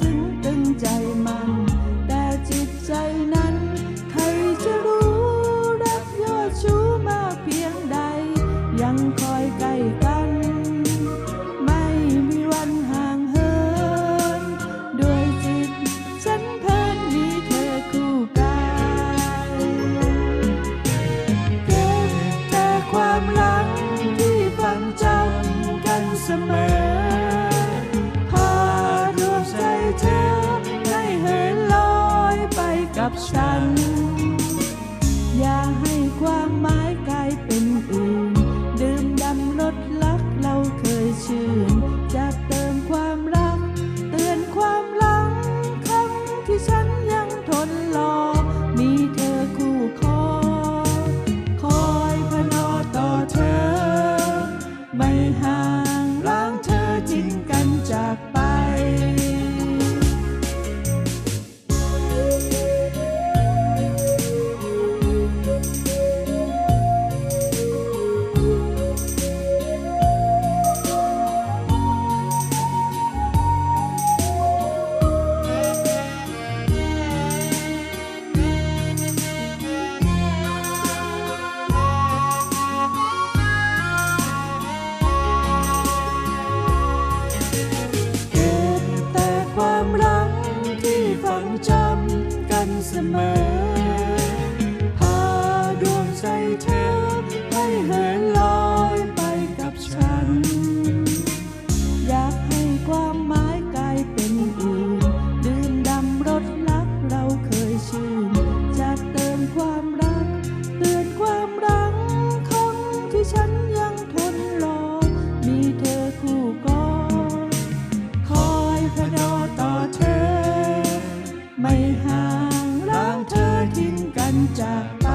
ซึ้งตึงใจมัน แต่จิตใจนั้น ใครจะรู้รักยอดชูมาเพียงใด ยังคอยใกล้กัน ไม่มีวันห่างเหินดยจิตฉันเพลินมีเธอคู่กายเก็บแต่ความรักที่ฝังจำกันเสมอ กับฉัน The moon. down.